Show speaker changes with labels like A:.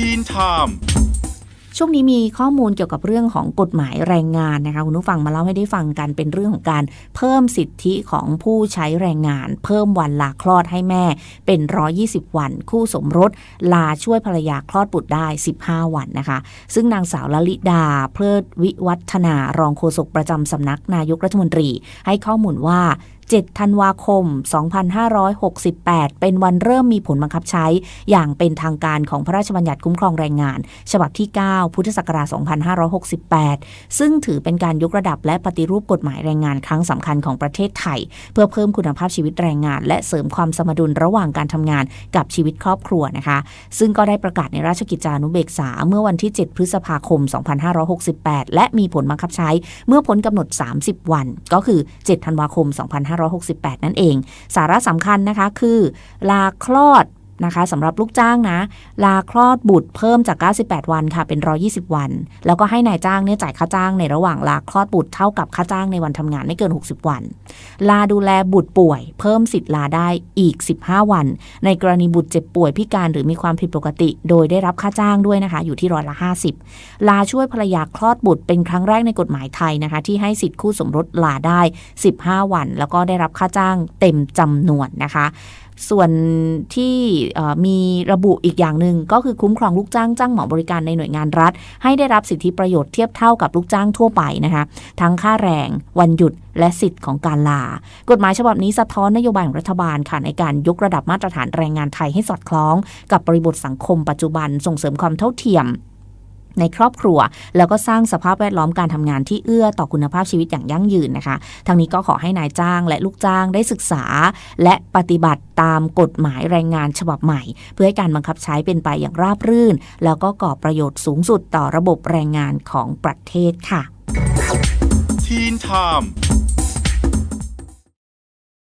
A: ทีนไทม์
B: ช่วงนี้มีข้อมูลเกี่ยวกับเรื่องของกฎหมายแรงงานนะคะคุณผู้ฟังมาเล่าให้ได้ฟังกันเป็นเรื่องของการเพิ่มสิทธิของผู้ใช้แรงงาน เพิ่มวันลาคลอดให้แม่ เป็น 120 วัน คู่สมรส ลาช่วยภรรยาคลอดบุตรได้ 15 วันนะคะ ซึ่งนางสาวลลิดา เพลิดวิวัฒนารองโฆษกประจำสำนักนายกรัฐมนตรี ให้ข้อมูลว่า 7 ธันวาคม 2568 เป็นวันเริ่มมีผลบังคับใช้อย่างเป็นทางการของพระราชบัญญัติคุ้มครองแรงงาน ฉบับที่ 9 พุทธศักราช 2568 ซึ่งถือเป็นการยกระดับและปฏิรูปกฎหมายแรงงานครั้งสำคัญของประเทศไทย เพื่อเพิ่มคุณภาพชีวิตแรงงาน และเสริมความสมดุลระหว่างการทำงานกับชีวิตครอบครัวนะคะ ซึ่งก็ได้ประกาศในราชกิจจานุเบกษาเมื่อวันที่ 7 พฤษภาคม 2568 และมีผลบังคับใช้เมื่อพ้นกำหนด 30 วัน ก็คือ 7 ธันวาคม 2568นั่นเอง สาระสำคัญนะคะคือ ลาคลอด นะคะสำหรับลูกจ้างนะ ลาคลอดบุตรเพิ่มจาก 98 วันค่ะเป็น 120 วัน แล้วก็ให้นายจ้างเนี่ยจ่ายค่าจ้างในระหว่างลาคลอดบุตรเท่ากับค่าจ้างในวันทำงานไม่เกิน 60 วัน ลาดูแลบุตรป่วย เพิ่มสิทธิ์ลาได้อีก 15 วัน ในกรณีบุตรเจ็บป่วยพิการหรือมีความผิดปกติ โดยได้รับค่าจ้างด้วยนะคะ อยู่ที่ร้อยละ 50 ลาช่วยภรรยาคลอดบุตรเป็นครั้งแรกในกฎหมายไทยนะคะ ที่ให้สิทธิ์คู่สมรสลาได้ 15 วัน แล้วก็ได้รับค่าจ้างเต็มจำนวนนะคะ ส่วนที่มีระบุอีกอย่างหนึ่งก็คือคุ้มครองลูกจ้างจ้างเหมาบริการในหน่วยงานรัฐ ให้ได้รับสิทธิประโยชน์เทียบเท่ากับลูกจ้างทั่วไปนะคะ ทั้งค่าแรง วันหยุดและสิทธิ์ของการลา กฎหมายฉบับนี้สะท้อนนโยบายของรัฐบาลค่ะในการยกระดับมาตรฐานแรงงานไทยให้สอดคล้อง กับบริบทสังคมปัจจุบันส่งเสริมความเท่าเทียม ในครอบครัว แล้วก็สร้างสภาพแวดล้อมการทำงานที่เอื้อต่อคุณภาพชีวิตอย่างยั่งยืนนะคะ ทางนี้ก็ขอให้นายจ้างและลูกจ้างได้ศึกษา และปฏิบัติตามกฎหมายแรงงานฉบับใหม่ เพื่อให้การบังคับใช้เป็นไปอย่างราบรื่น แล้วก็ก่อประโยชน์สูงสุดต่อระบบแรงงานของประเทศค่ะ
A: ทีนไทม์